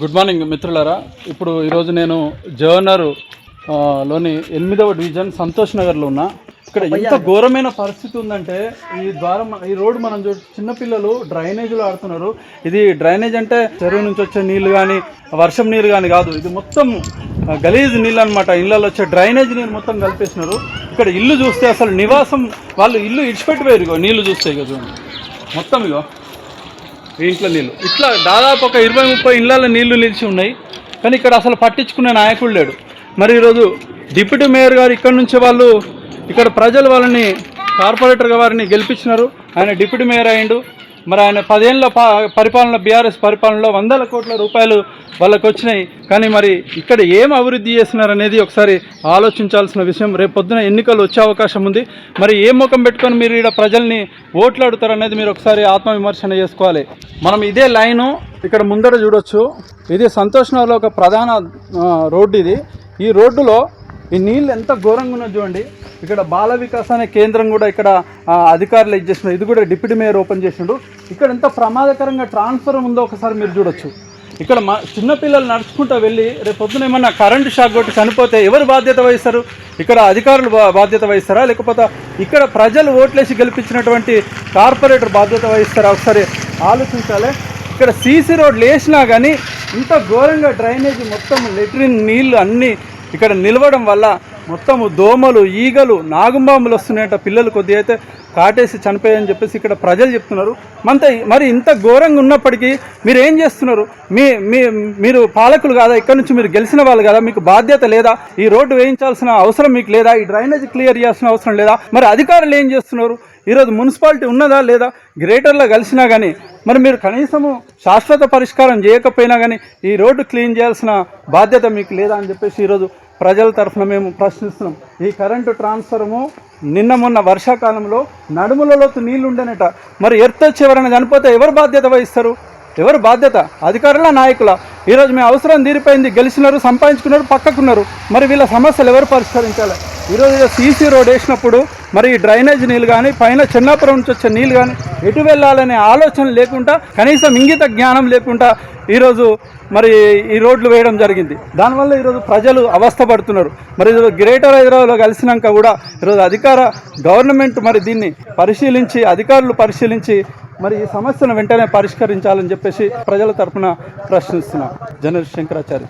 Good morning మిత్రులారా. ఇప్పుడు ఈరోజు నేను జవహర్లోని ఎనిమిదవ డివిజన్ సంతోష్ నగర్లో ఉన్నా. ఇక్కడ ఎంత ఘోరమైన పరిస్థితి ఉందంటే ఈ ద్వారం ఈ రోడ్డు మనం చూ చిన్నపిల్లలు డ్రైనేజీలో ఆడుతున్నారు. ఇది డ్రైనేజ్ అంటే చెరువు నుంచి వచ్చే నీళ్ళు కానీ వర్షం నీరు కానీ కాదు. ఇది మొత్తం గలీజ్ నీళ్ళు అనమాట ఇళ్ళలో వచ్చే డ్రైనేజ్ నీరు మొత్తం కలిపేసినారు. ఇక్కడ ఇల్లు చూస్తే అసలు నివాసం వాళ్ళు ఇల్లు ఇడిచిపెట్టిపోయారు ఇగో నీళ్ళు చూస్తే ఇగో చూడండి. మొత్తం ఇగో. ఇంట్లో నీళ్ళు. ఇట్లా దాదాపు ఒక ఇరవై ముప్పై ఇళ్ళల్లో నీళ్ళు నిలిచి ఉన్నాయి. కానీ ఇక్కడ అసలు పట్టించుకునే నాయకుడు లేడు. మరి ఈరోజు డిప్యూటీ మేయర్ గారు ఇక్కడ నుంచి వాళ్ళు ఇక్కడ ప్రజలు వాళ్ళని కార్పొరేటర్ వారిని గెలిపించినారు. ఆయన డిప్యూటీ మేయర్ అయ్యిండు మరి ఆయన పదేళ్ళ పా పరిపాలన బీఆర్ఎస్ పరిపాలనలో వందల కోట్ల రూపాయలు వాళ్ళకి వచ్చినాయి. కానీ మరి ఇక్కడ ఏం అభివృద్ధి చేస్తున్నారనేది ఒకసారి ఆలోచించాల్సిన విషయం. రేపు పొద్దున ఎన్నికలు వచ్చే అవకాశం ఉంది. మరి ఏ ముఖం పెట్టుకొని మీరు ఇక్కడ ప్రజల్ని ఓట్లు మీరు ఒకసారి ఆత్మవిమర్శన చేసుకోవాలి. మనం ఇదే లైను ఇక్కడ ముందర చూడొచ్చు. ఇది సంతోష్ నగర్లో ఒక ప్రధాన రోడ్డు ఇది. ఈ రోడ్డులో ఈ నీళ్ళు ఎంత ఘోరంగా ఉన్నది చూడండి. ఇక్కడ బాల వికాస్ అనే కేంద్రం కూడా ఇక్కడ అధికారులు ఇచ్చేస్తున్నారు ఇది కూడా డిప్యూటీ మేయర్ ఓపెన్ చేసిండు. ఇక్కడ ఎంత ప్రమాదకరంగా ట్రాన్స్ఫర్ ఉందో ఒకసారి మీరు చూడొచ్చు. ఇక్కడ మా చిన్నపిల్లలు నడుచుకుంటూ వెళ్ళి రేపు పొద్దున ఏమన్నా కరెంటు షాక్ కొట్టి చనిపోతే ఎవరు బాధ్యత వహిస్తారు? ఇక్కడ అధికారులు బా- బాధ్యత వహిస్తారా? లేకపోతే ఇక్కడ ప్రజలు ఓట్లేసి గెలిపించినటువంటి కార్పొరేటర్ బాధ్యత వహిస్తారా? ఒకసారి ఆలోచించాలి. ఇక్కడ సీసీ రోడ్లు వేసినా కానీ ఇంత ఘోరంగా డ్రైనేజ్ మొత్తం లెట్రిన్ నీళ్ళు అన్నీ ఇక్కడ నిలవడం వల్ల మొత్తము దోమలు ఈగలు నాగుంబాములు వస్తున్నాయట పిల్లలు కొద్దిగా అయితే కాటేసి చనిపోయాయని చెప్పేసి ఇక్కడ ప్రజలు చెప్తున్నారు. మంత మరి ఇంత ఘోరంగా ఉన్నప్పటికీ మీరు ఏం చేస్తున్నారు? మీ మీ మీరు పాలకులు కాదా? ఇక్కడ నుంచి మీరు గెలిచిన వాళ్ళు కదా? మీకు బాధ్యత లేదా? ఈ రోడ్డు వేయించాల్సిన అవసరం మీకు లేదా? ఈ డ్రైనేజ్ క్లియర్ చేయాల్సిన అవసరం లేదా? మరి అధికారులు ఏం చేస్తున్నారు? ఈరోజు మున్సిపాలిటీ ఉన్నదా లేదా? గ్రేటర్లో కలిసినా కానీ మరి మీరు కనీసము శాశ్వత పరిష్కారం చేయకపోయినా కానీ ఈ రోడ్డు క్లీన్ చేయాల్సిన బాధ్యత మీకు లేదా అని చెప్పేసి ఈరోజు ప్రజల తరఫున మేము ప్రశ్నిస్తున్నాం ఈ కరెంటు ట్రాన్స్ఫర్ము నిన్న మొన్న వర్షాకాలంలో నడుములలో నీళ్ళు ఉండేనట మరి ఎర్త్ వచ్చి ఎవరైనా చనిపోతే ఎవరు బాధ్యత వహిస్తారు? ఎవరు బాధ్యత? అధికారుల నాయకుల? ఈరోజు మేము అవసరం తీరిపోయింది గెలిచినారు సంపాదించుకున్నారు పక్కకున్నారు. మరి వీళ్ళ సమస్యలు ఎవరు పరిష్కరించాలి? ఈరోజు సీసీ రోడ్ వేసినప్పుడు మరి ఈ డ్రైనేజ్ నీళ్ళు కానీ పైన చిన్నాపురం నుంచి వచ్చే నీళ్ళు కానీ ఎటు వెళ్ళాలనే ఆలోచన లేకుండా కనీసం ఇంగిత జ్ఞానం లేకుండా ఈరోజు మరి ఈ రోడ్లు వేయడం జరిగింది. దానివల్ల ఈరోజు ప్రజలు అవస్థపడుతున్నారు మరి ఈరోజు గ్రేటర్ హైదరాబాద్లో కలిసినాక కూడా ఈరోజు అధికార గవర్నమెంట్ మరి దీన్ని పరిశీలించి అధికారులు పరిశీలించి మరి ఈ సమస్యను వెంటనే పరిష్కరించాలని చెప్పేసి ప్రజల తరపున ప్రశ్నిస్తున్నాం జనరల్ శంకరాచార్య.